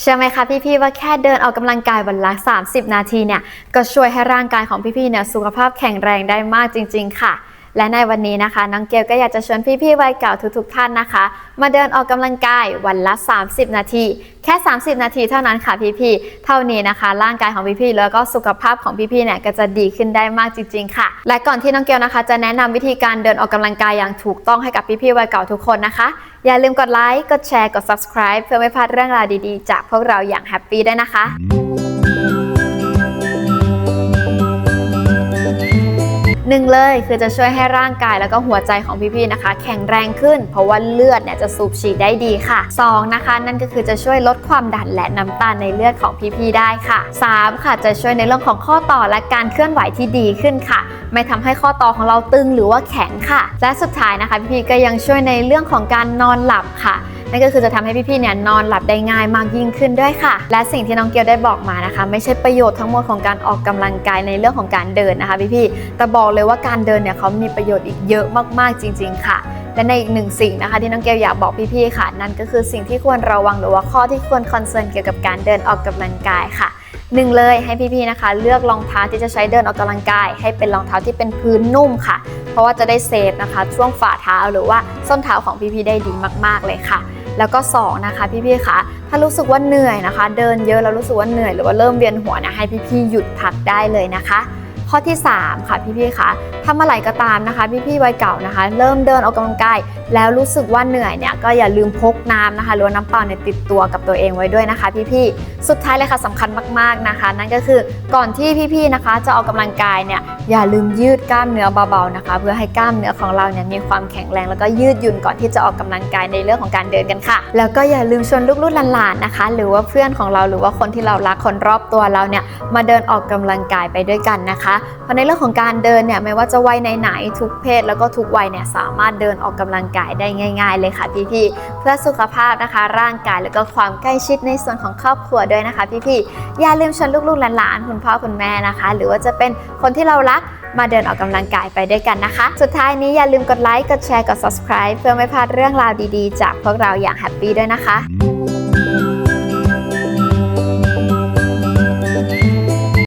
เชื่อไหมคะพี่ๆว่าแค่เดินออกกำลังกายวันละ 30 นาทีเนี่ยก็ช่วยให้ร่างกายของพี่ๆเนี่ยสุขภาพแข็งแรงได้มากจริง ๆ ค่ะ และในวันนี้นะคะ น้องเกลก็อยากจะชวนพี่ๆวัยเก่าทุกๆท่านนะคะ มาเดินออกกำลังกายวันละ 30 นาที แค่ 30 นาทีเท่านั้นค่ะพี่ๆเท่านี้นะคะ ร่างกายของพี่ๆแล้วก็สุขภาพของพี่ๆเนี่ยก็จะดีขึ้นได้มากจริง ๆ ค่ะ และก่อนที่น้องเกลนะคะ จะแนะนำวิธีการเดินออกกำลังกายอย่างถูกต้องให้กับพี่ๆวัยเก่าทุกคนนะคะ อย่าลืมกดไลค์กดแชร์กด subscribe เพื่อไม่พลาดเรื่องราวดีๆ จากพวกเราอย่างแฮปปี้ด้วยนะคะ หนึ่งเลยคือจะช่วยให้ร่างกายแล้วก็หัวใจของพี่ๆนะคะ แข็งแรงขึ้น เพราะว่าเลือดเนี่ยจะสูบฉีดได้ดีค่ะสองนะคะนั่นก็คือจะช่วยลดความดันและน้ำตาลในเลือดของพี่ๆได้ค่ะสามค่ะจะช่วยในเรื่องของข้อต่อและการเคลื่อนไหวที่ดีขึ้นค่ะ ไม่ทำให้ข้อต่อของเราตึงหรือว่าแข็งค่ะ และสุดท้ายนะคะพี่ๆก็ยังช่วยในเรื่องของการนอนหลับค่ะ นั่นก็คือจะทำให้พี่ๆเนี่ยนอนหลับได้ง่ายมากยิ่งขึ้นด้วยค่ะ และสิ่งที่น้องเกียวได้บอกมานะคะ ไม่ใช่ประโยชน์ทั้งหมดของการออกกำลังกายในเรื่องของการเดินนะคะพี่ๆแต่บอกเลยว่าการเดินเนี่ยเขามีประโยชน์อีกเยอะมากๆจริง ๆ ค่ะและในอีกหนึ่งสิ่งนะคะที่น้องเกลอยากบอกพี่ๆค่ะ นั่นก็คือสิ่งที่ควรระวังหรือว่าข้อที่ควรคอนเซิร์นเกี่ยวกับการเดินออกกำลังกายค่ะหนึ่งเลยให้พี่ๆนะคะ เลือกรองเท้าที่จะใช้เดินออกกำลังกาย ให้เป็นรองเท้าที่เป็นพื้นนุ่มค่ะ เพราะว่าจะได้เซฟนะคะช่วงฝ่าเท้าหรือว่าส้นเท้าของพี่ๆได้ดีมาก ๆเลยค่ะ แล้วก็2นะคะพี่ๆคะถ้ารู้สึกว่าเหนื่อยนะคะ เดินเยอะแล้วรู้สึกว่าเหนื่อยหรือว่าเริ่มเวียนหัวนะให้พี่ๆหยุดพักได้เลยนะคะ ข้อที่ 3 ค่ะพี่ๆคะถ้าเมื่อไหร่ก็ตามนะคะ พี่ๆวัยเก่านะคะ เริ่มเดินออกกำลังกายแล้วรู้สึกว่าเหนื่อยเนี่ยก็อย่าลืมพกน้ำนะคะหรือน้ำเปล่าเนี่ยติดตัวกับตัวเองไว้ด้วยนะคะ พี่ๆสุดท้ายเลยค่ะสำคัญมากๆนะคะ นั่นก็คือก่อนที่พี่ๆนะคะ จะออกกำลังกายเนี่ยอย่าลืมยืดกล้ามเนื้อเบาๆนะคะ เพื่อให้กล้ามเนื้อของเราเนี่ยมีความแข็งแรง แล้วก็ยืดหยุ่นก่อนที่จะออกกำลังกายในเรื่องของการเดินกันค่ะ แล้วก็อย่าลืมชวนลูกๆหลานๆนะคะ หรือว่าเพื่อนของเราหรือว่าคนที่เรารักคนรอบตัวเราเนี่ยมาเดินออกกำลังกายไปด้วยกันนะคะเพราะในเรื่องของการเดินเนี่ยไม่ว่าจะวัยไหนๆทุกเพศแล้วก็ทุกวัยเนี่ยสามารถเดินออกกำลังกายได้ง่าย ๆ เลยค่ะพี่ๆเพื่อสุขภาพนะคะ ร่างกายแล้วก็ความใกล้ชิดในส่วนของครอบครัวด้วยนะคะพี่ๆอย่าลืมชวนลูกๆหลานๆคุณพ่อคุณแม่นะคะ หรือว่าจะเป็นคนที่เรารักมาเดินออกกำลังกายไปด้วยกันนะคะ สุดท้ายนี้อย่าลืมกดไลค์ กดแชร์ กด subscribe เพื่อไม่พลาดเรื่องราวดีๆ จากพวกเราอย่างแฮปปี้ด้วยนะคะ